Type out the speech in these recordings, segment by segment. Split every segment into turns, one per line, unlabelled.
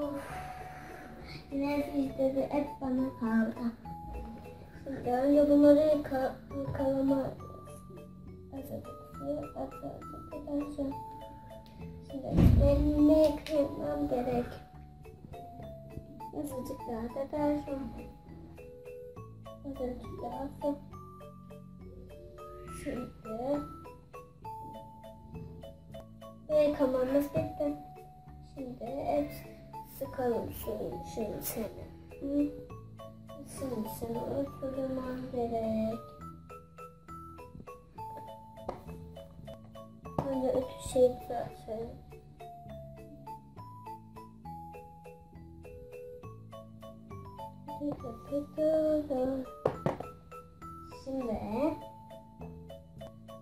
Of. Nefis hep bana kaldı. Şimdi önce bunları yıka, yıkalama hazırlıklı hazırlıklı sonra Şimdi elimi yıkamam gerek. Azıcık daha da dersim. Azıcık daha su. Şimdi ve yıkamamız bitti. Şimdi sıkalım suyun şimdi seni. Hı? Şimdi seni oturmam gerek. Önce ötü şey zaten. Şimdi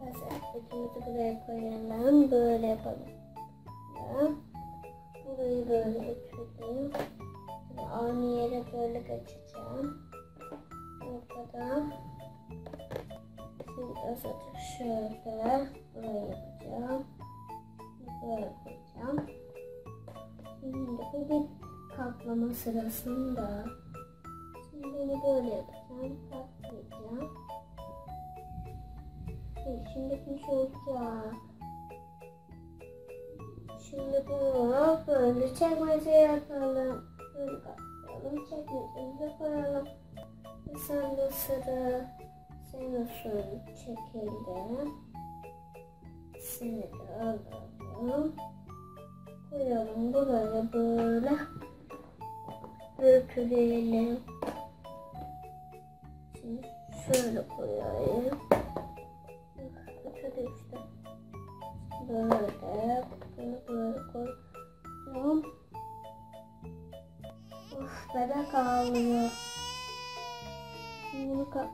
Mesela ötümüzü buraya koyalım. Böyle yapalım. Burayı böyle şöyle buraya yapacağım. Böyle koyacağım. Şimdi bu bir kaplama sırasında. Şimdi bunu böyle yapacağım. Katlayacağım. Şimdi bir şey olacak. Şimdi bunu böyle çekmece yapalım. Böyle katlayalım. Çekmecemize koyalım. Sen de sıra suyun çekildi. De alalım. Koyalım buraya böyle. Örtüleyelim. Şimdi şöyle koyayım. Ötüde işte. Böyle, bunu böyle koyuyorum. Of bebek ağlıyor. Şimdi bunu kap.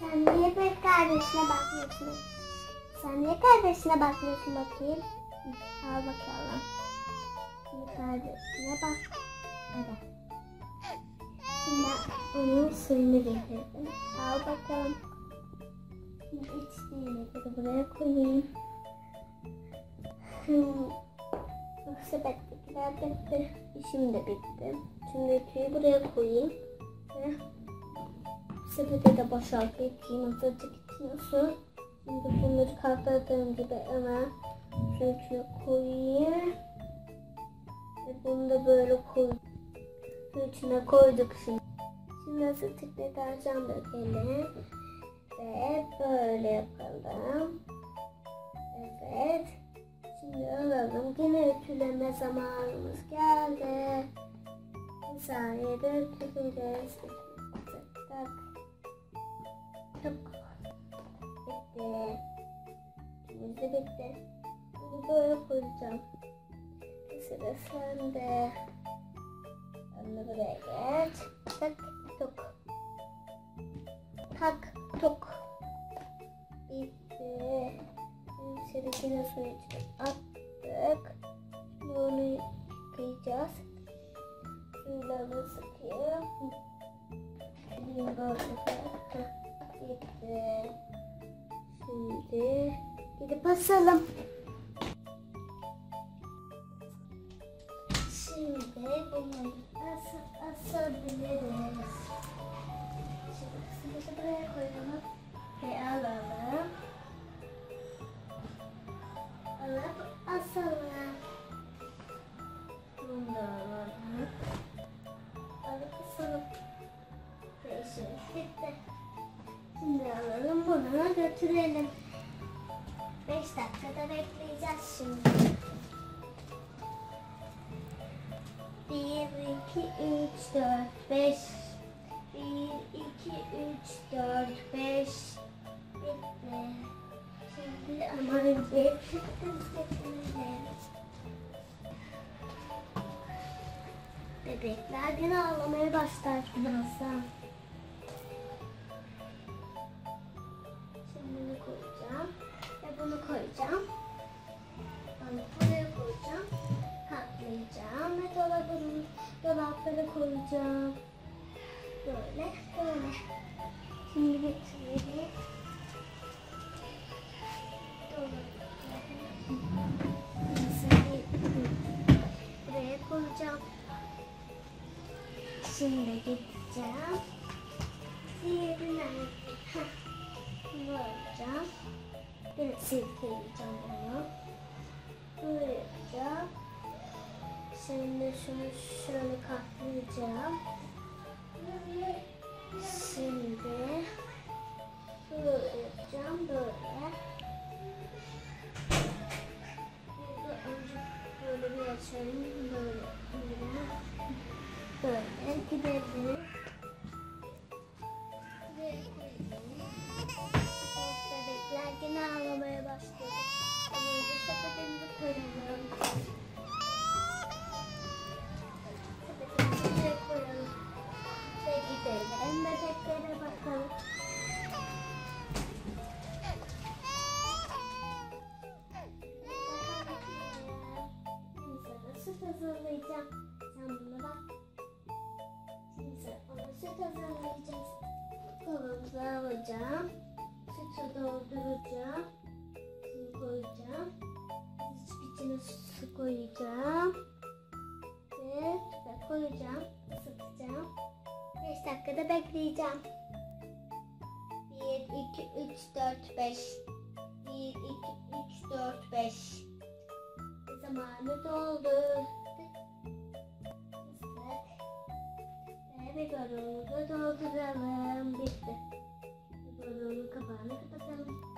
Sen niye pek kardeşine bakmıyorsun? Sen niye kardeşine bakmıyorsun bakayım? Al bakalım. Şimdi kardeşine bak. Evet. Şimdi onun suyunu getirdim. Al bakalım. Şimdi içtiğini buraya koyayım. Hmm. Sepettekiler bitti.
İşim de bitti. Şimdi ütüyü buraya koyayım. Ve sepete de boşalt yıkayayım. Azıcık içine su. Şimdi bunları katladığım gibi hemen içine koyayım. Ve bunu da böyle koy. İçine koyduk şimdi. Şimdi azıcık deterjan dökelim. Ve böyle yapalım. Evet. Şimdi alalım. Yine ütüleme zamanımız geldi. Bir saniyede ütüleriz. Sıra sende. Sen de buraya geç. Tak tok. Şimdi
bunları as asabiliriz. Şimdi kısmımızı buraya koyalım. Ve alalım. Alıp asalım.
Bunu da alalım.
Alıp asalım. Ve işimiz bitti. Şimdi alalım bunu götürelim. 5 dakikada bekleyeceğiz şimdi. 1, 2, 3, 4, 5. 1, 2, 3, 4, 5. Bitti. Şimdi ama önce. Bebekler yine ağlamaya başlar birazdan. giờ rồi lết rồi này. Xin việc xin việc để cô cho xin lấy cái cháo xin cái này ha mở cháo cái này. Xin thì cho nó mở cháo Şimdi şunu şöyle katlayacağım. Şimdi böyle yapacağım hazırlayacağım. Sen buna bak. Şimdi ona süt hazırlayacağız. Kavanozu alacağım. Sütü koyacağım. İçine su koyacağım. Ve tüpe koyacağım. Isıtacağım. 5 dakikada bekleyeceğim. 1, 2, 3, 4, 5. 1, 2, 3, 4, 5. Zamanı doldu. Ve biberonu dolduralım. Bitti. Biberonun kapağını kapatalım.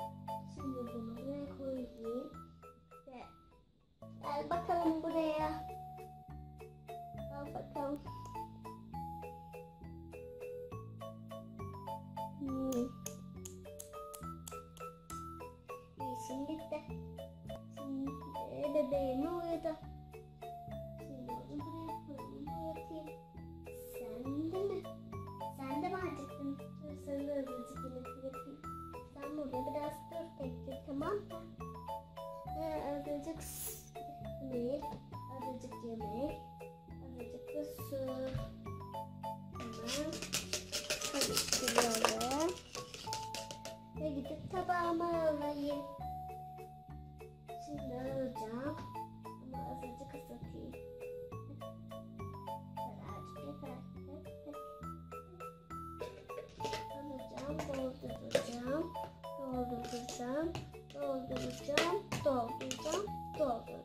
Dolduracağım. Dolduracağım. Dolduracağım. Dolduracağım. Dolduracağım.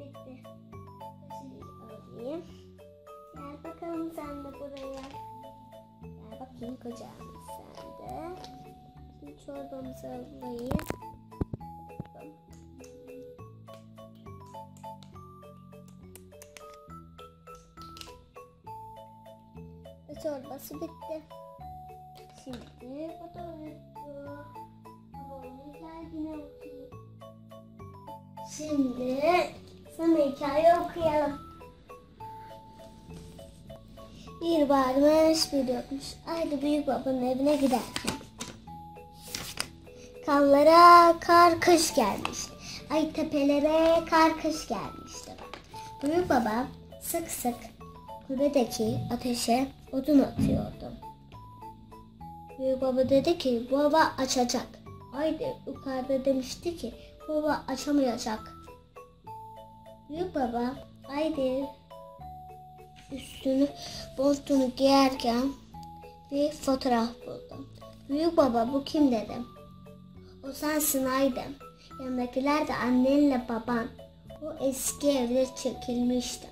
Bitti. Şimdi alayım. Gel bakalım sen de buraya. Gel bakayım kocam sen de. Şimdi çorbamızı alayım. Çorbası bitti. Şimdi bu da uyudu. Babamın geldiğini okuyayım. Şimdi sana hikaye okuyalım. Bir varmış bir yokmuş. Ayda büyük babanın evine giderken. Kallara kar kış gelmiş. Ay tepelere kar kış gelmişti. Büyük baba sık sık kulübedeki ateşe odun atıyordu. Büyük baba dedi ki bu hava açacak. Haydi yukarıda demişti ki bu hava açamayacak. Büyük baba haydi üstünü bontunu giyerken bir fotoğraf buldum. Büyük baba bu kim dedim. O sensin Aydın. Yanındakiler de annenle baban. O eski evde çekilmiştim.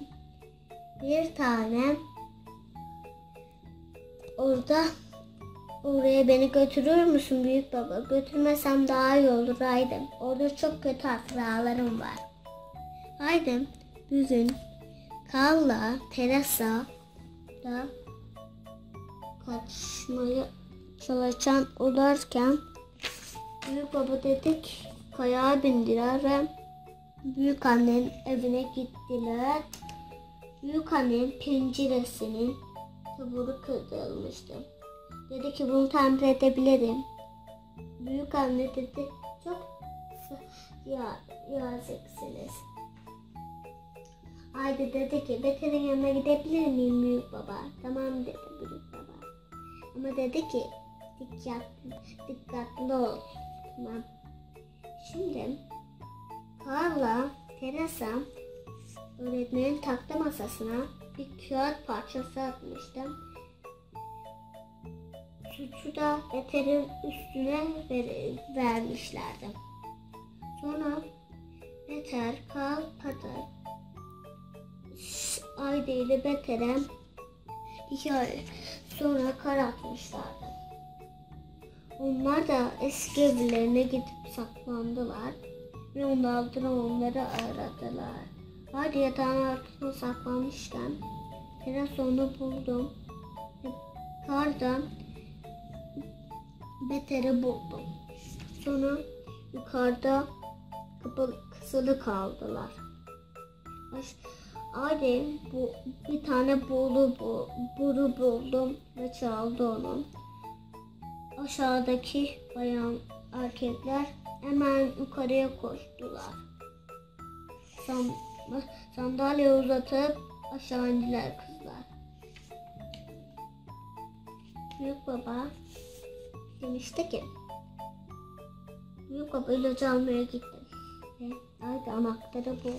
Bir tane orada oraya beni götürür müsün büyük baba? Götürmesem daha iyi olur Aydın. Orada çok kötü hatıralarım var. Aydın bugün Karla Teresa da kaçmaya çalışan olarken Büyük baba dedik kayağa bindiler ve büyük annenin evine gittiler. Büyük annenin penceresinin taburu kırılmıştı. Dedi ki bunu tamir edebilirim. Büyük anne dedi çok ya yazıksınız. Haydi dedi ki Beter'in yanına gidebilir miyim büyük baba? Tamam dedi büyük baba. Ama dedi ki dikkatli, dikkatli ol. Tamam. Şimdi Karla, Teresa öğretmenin tahta masasına bir kağıt parçası atmıştım. Suçu da Beter'in üstüne ver- vermişlerdi. Sonra Beter, Kal, Pater, Ayda ile Beter'e iki ay sonra kar atmışlardı. Onlar da eski evlerine gidip saklandılar ve ondan sonra onları aradılar. Hadi yatağın altına saklanmışken biraz onu buldum. Kardan Beter'i buldum. Sonra yukarıda kapı kısılı kaldılar. Hadi bu bir tane bulu bu, buru buldum ve çaldı onu. Aşağıdaki bayan erkekler hemen yukarıya koştular. San, sandalye uzatıp aşağı indiler kızlar. Büyük baba demişti ki Büyük baba ilacı almaya gittim. Haydi anahtarı bu.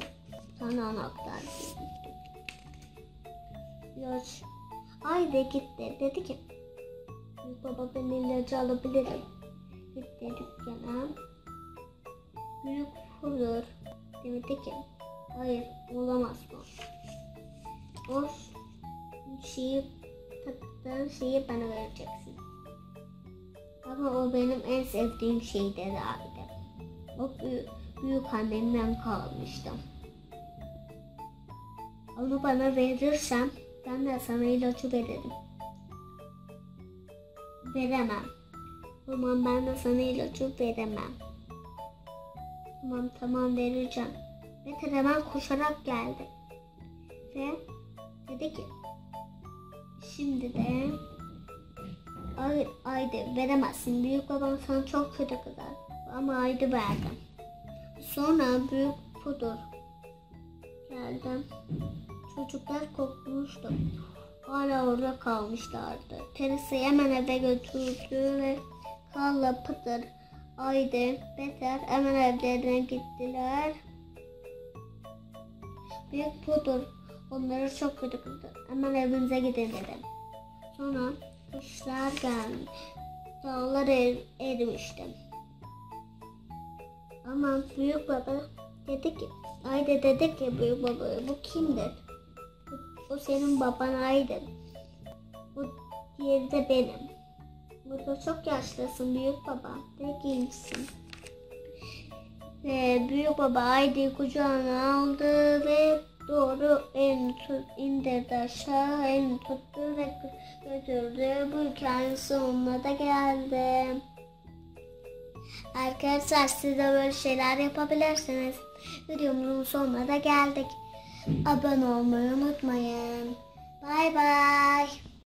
Sana anahtar bulmuştum. İlaç haydi gitti. Dedi ki baba ben ilacı alabilirim. Gitti dükkana. Büyük hudur. Demedi ki hayır olamaz bu. O şeyi taktığın şeyi bana vereceksin. Ama o benim en sevdiğim şey dedi. O büyük, büyük annemden kalmıştım. Onu bana verirsen ben de sana ilacı veririm. Veremem. O zaman ben de sana ilacı veremem. Tamam tamam vereceğim. Beter hemen koşarak geldi. Ve dedi ki şimdi de Ay, aydı veremezsin. Büyük babam sana çok kötü kızar. Ama aydı verdim. Sonra büyük pudur geldim. Çocuklar kokmuştu. Hala orada kalmışlardı. Teresa hemen eve götürdü ve Karla, Pıtır, Aydı, Beter hemen evlerine gittiler. Büyük pudur onları çok kötü kızdı. Hemen evinize gidin dedi. Sonra kışlar gelmiş. Dağlar er, erimişti. Ama büyük baba dedi ki, Ayda dedi ki büyük baba bu kimdir? O senin baban Ayda. Bu diğeri de benim. Burada çok yaşlısın büyük baba. Ne gençsin. Ve büyük baba Ayda'yı kucağına aldı ve doğru elini tut, indirdi aşağı, elini tuttu ve götürdü. Bu hikayenin sonuna da geldi. Arkadaşlar siz de böyle şeyler yapabilirsiniz. Videomuzun sonuna da geldik. Abone olmayı unutmayın. Bay bay.